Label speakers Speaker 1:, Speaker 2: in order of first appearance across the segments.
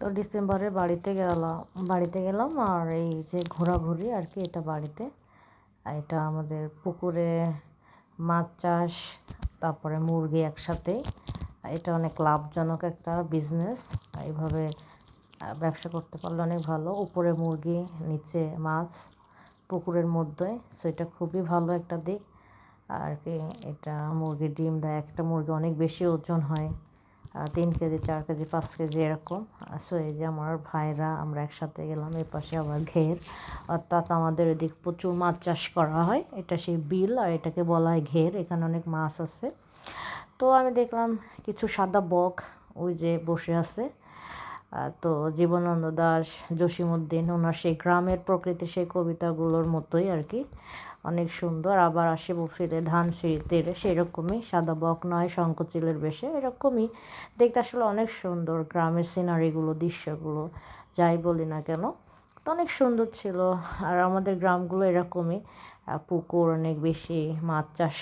Speaker 1: তো ডিসেম্বরে বাড়িতে গেলাম বাড়িতে গেলাম আর এই যে ঘোরাঘুরি আর কি এটা বাড়িতে। এটা আমাদের পুকুরে মাছ চাষ, তারপরে মুরগি একসাথে। এটা অনেক লাভজনক একটা বিজনেস এইভাবে ব্যবসা করতে পারলে অনেক ভালো। উপরে মুরগি, নিচে মাছ, পুকুরের মধ্যে সো এটা খুবই ভালো একটা দিক। আর কি, এটা মুরগির ডিম দেয়, একটা মুরগি অনেক বেশি ওজন হয়। তিন কেজি, চার কেজি, পাঁচ কেজি এরকম। সো এই যে আমার ভাইরা, আমরা একসাথে গেলাম, এ পাশে আবার ঘের। অর্থাৎ আমাদের এদিক প্রচুর মাছ চাষ করা হয়। এটা সেই বিল, আর এটাকে বলা হয় ঘের। এখানে অনেক মাছ আছে। তো আমি দেখলাম কিছু সাদা বক ওই যে বসে আছে। তো জীবনানন্দ দাস, জসিমউদ্দিন, ওনার সেই গ্রামের প্রকৃতি সেই কবিতাগুলোর মতোই আর কি। অনেক সুন্দর, আবার আসে বফিলে ধান সিঁড়িতে সেরকমই সাদা বক নয় শঙ্কচিলের বেশে, এরকমই। দেখতে আসলে অনেক সুন্দর গ্রামের সিনারিগুলো, দৃশ্যগুলো, যাই বলি না কেন। তো অনেক সুন্দর ছিল, আর আমাদের গ্রামগুলো এরকমই। পুকুর অনেক বেশি, মাছ চাষ,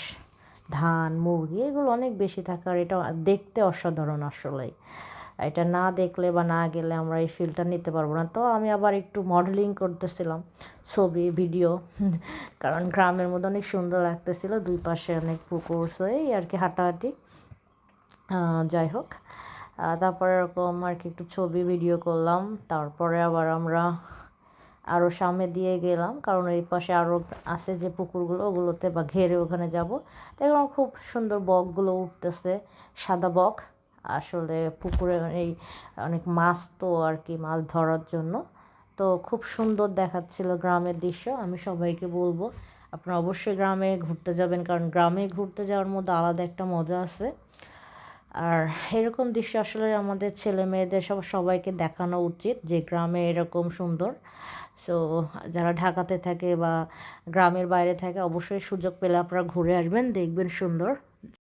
Speaker 1: ধান, মুরগি, এগুলো অনেক বেশি থাকে আর এটা দেখতে অসাধারণ আসলেই। এটা না দেখলে বা না গেলে আমরা এই ফিলটা নিতে পারব না। তো আমি আবার একটু মডেলিং করতেছিলাম ছবি ভিডিও কারণ গ্রামের মধ্যে অনেক সুন্দর লাগতেছিল। দুই পাশে অনেক পুকুর এই আর কি হাঁটাহাঁটি। যাই হোক। তারপরে এরকম আর কি একটু ছবি ভিডিও করলাম। তারপরে আবার আমরা আরও সামনে দিয়ে গেলাম, কারণ এই পাশে আরও আছে যে পুকুরগুলো, ওগুলোতে বা ঘেরে ওখানে যাব। দেখলাম খুব সুন্দর বকগুলো উঠতেছে, সাদা বক। আসলে পুকুরে এই অনেক মাছ তো আর কি মাছ ধরার জন্য। তো খুব সুন্দর দেখাচ্ছিল গ্রামের দৃশ্য, আমি সবাইকে বলব। আপনারা অবশ্যই গ্রামে ঘুরতে যাবেন, কারণ গ্রামে ঘুরতে যাওয়ার মধ্যে আলাদা একটা মজা আছে। আর এরকম দৃশ্য আসলে আমাদের ছেলে মেয়েদের সব, সবাইকে দেখানো উচিত যে গ্রামে এরকম সুন্দর। সো যারা ঢাকাতে থাকে বা গ্রামের বাইরে থাকে, অবশ্যই সুযোগ পেলে আপনারা ঘুরে আসবেন, দেখবেন সুন্দর।